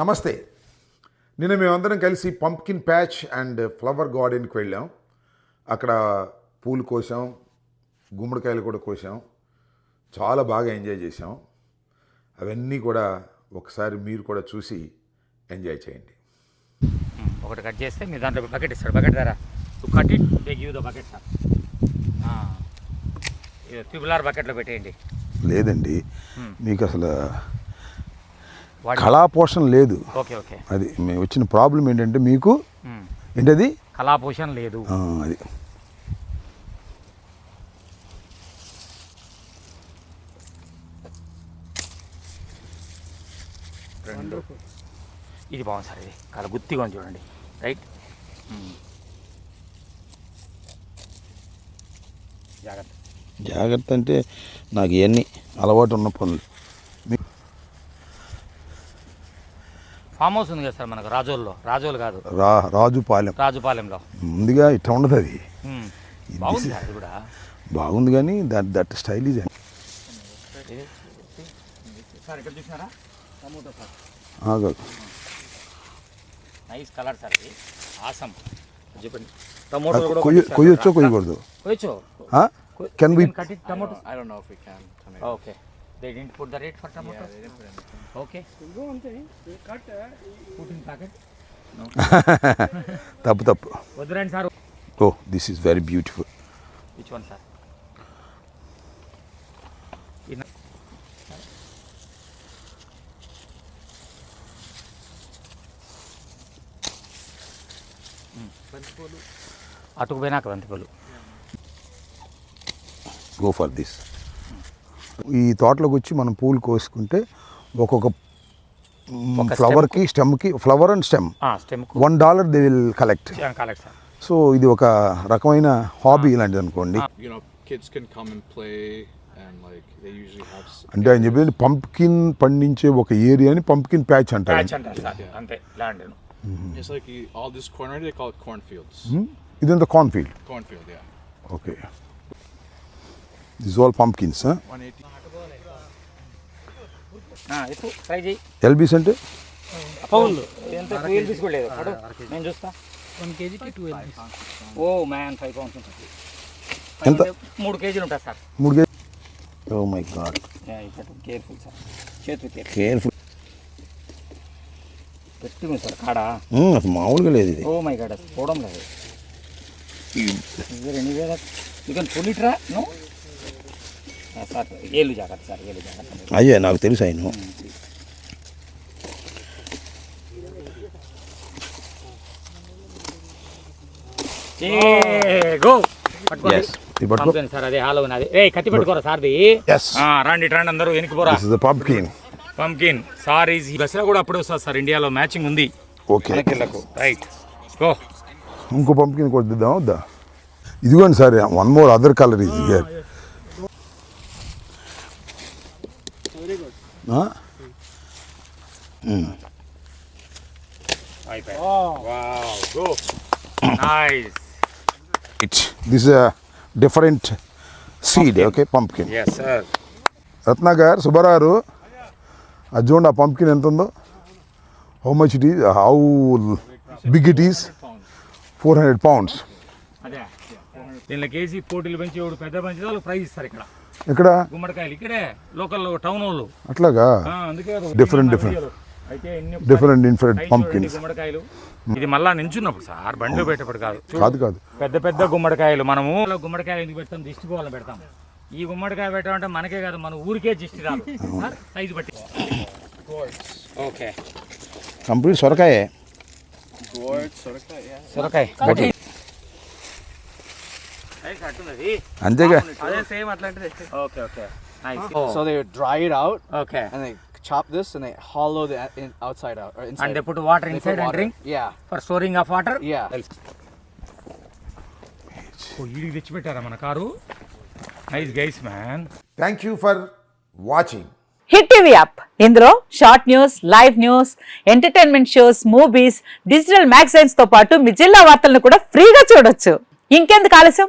నమస్తే. నిన్న మేమందరం కలిసి పంప్కిన్ ప్యాచ్ అండ్ ఫ్లవర్ గార్డెన్కి వెళ్ళాం. అక్కడ పూలు కోసాం గుమ్మడికాయలు కూడా కోసాం. చాలా బాగా ఎంజాయ్ చేసాం అవన్నీ కూడా ఒకసారి మీరు కూడా చూసి ఎంజాయ్ చేయండి. ఒకటి కట్ చేస్తే మీరు దాంట్లో బకెట్ ఇస్తాడు బకెట్ ధర. Cut it they give the bucket sir tubular బకెట్లో పెట్టేయండి. లేదండి. మీకు అసలు వాడి కళాపోషణ లేదు. Okay okay. అది మేము వచ్చిన ప్రాబ్లం ఏంటంటే మీకు. ఏంటది? కళాపోషణ లేదు. ఆ, అది. ఇది బాగుంది సార్ ఇది. చాలా గుత్తిగా ఉంది చూడండి. రైట్. జాగ్రత్త. జాగ్రత్త అంటే నాకు ఇవన్నీ అలవాటు ఉన్న పనులు. ఫామ్ హౌస్ ఉంది కదా సార్ మనకు? రాజోల్లో. రాజోలు కాదు. రాజుపాలెం. రాజుపాలెంలో. ముందుగా ఇట్లా ఉండదు అది. బాగుంది సార్ కూడా. బాగుంది కానీ దట్ దట్ స్టైల్ ఇది సార్ ఇక్కడ చూసినారా? Tomato sir. Nice colour sir ఇది. ఆసం చెప్పండి. టమోటో కూడా కొయ్య కొయ్యొచ్చో కొయ్యకూడదు? కొయ్యొచ్చు? Can we cut it tomato I don't know if we can. Tomato. Okay they didn't put the rate for tomato Yeah, they didn't put anything. okay put in packet తప్పు తప్పు వద్దురండి sir oh this is very beautiful which one sir అటుకు పోయినాక బంతిపూలు go for this ఈ తోటలోకి వచ్చి మనం పూలు కోసుకుంటే ఒక్కొక్క ఒక ఫ్లవర్కి స్టెమ్కి flower and stem. Stem one dollar they will collect. Collect sir so ఇది ఒక రకమైన హాబీ ఇలాంటిది అనుకోండి. S- అంటే ఆయన చెప్పేది పంప్కిన్ పండించే ఒక ఏరియాని పంప్కిన్ ప్యాచ్ ప్యాచ్ అంటారు it cornfields. ఇదంతా cornfield Cornfield, yeah. Okay this all pumpkins LBs అంటే? పౌలు ఎంత టూ ఎల్బీస్ కూడా లేదు. అడు నేను చూస్తా. వన్ కేజీకి two LBs. Oh man five pounds ఉంటుంది. ఎంత? మూడు కేజీలు ఉంటుంది సార్. మూడు కేజీ? Oh my God. Careful sir. చేతులు కేర్ఫుల్. గట్టిగా సార్ కాడ? అసలు మామూలుగా లేదు ఇది. ఓ మై గాడ్ అసలు పోవడం లేదు. Anywhere you can pull it రా నో? సార్ ఏళ్ళు జాగ్రత్త సార్ ఏళ్ళు జాగ్రత్త. అయ్యే నాకు తెలుసు ఆయన. ఇది సార్ అదే హాలో ఉన్నది ఏ కత్తి పట్టుకోరా సార్ది. Yes. ఆ, రండి రండి అందరూ వెనక్కి పోరా. పంకిన్ సార్ ఈజ్ దసరా కూడా అప్పుడే వస్తుంది సార్ ఇండియాలో మ్యాచింగ్ ఉంది. ఓకే రైట్ గో ఇంకో పంప్కిన్ కూడా దిద్దాం వద్దా? ఇదిగోండి sir one more other colour is here go nice it's this different seed okay pumpkin Ratnakar Subbarao అది చూడండి ఆ పంప్కిన్ ఎంత ఉందో how much it is how big it is four hundred pounds దీనిలో కేజీ పోటీలు పెంచి పెద్ద పెంచి వాళ్ళకి ప్రైజ్ ఇస్తారు ఇక్కడ. ఇక్కడ గుమ్మడికాయలు ఇక్కడే లోకల్ టౌన్ వాళ్ళు. అట్లాగా? ఎన్ని డిఫరెంట్ డిఫరెంట్ హైట్ పంప్కిన్స్ గుమ్మడికాయలు. ఇది మళ్ళా నించున్నప్పుడు సార్ బండిలో పెట్టేప్పుడు కాదు. కాదు కాదు. పెద్ద పెద్ద గుమ్మడికాయలు. మనము గుమ్మడికాయలు ఎందుకు పెడతాం? దిష్టి పోవాలి పెడతాం. ఈ గుమ్మడికాయ పెట్టామంటే మనకే కాదు మన ఊరికే దిష్టి రాదు. సార్, సైజు బట్టి. ఓకే. కంప్లీట్ సొరకాయే. సొరకాయ. అంతేగా. అదే same అట్లాంటిదే. Okay okay. Nice so they dry it out okay and they chop this and they hollow the in, outside out or inside. And they put water They put inside and water. Drink Yeah. For storing of water Yeah. ఈడికి తెచ్చిపెట్టారా మన car nice guys man thank you for watching hit TV app ఇందులో short news live news entertainment shows movies digital మ్యాగజైన్స్తో పాటు మీ జిల్లా వార్తలను కూడా ఫ్రీగా చూడొచ్చు. ఇంకెందుకు ఆలస్యం?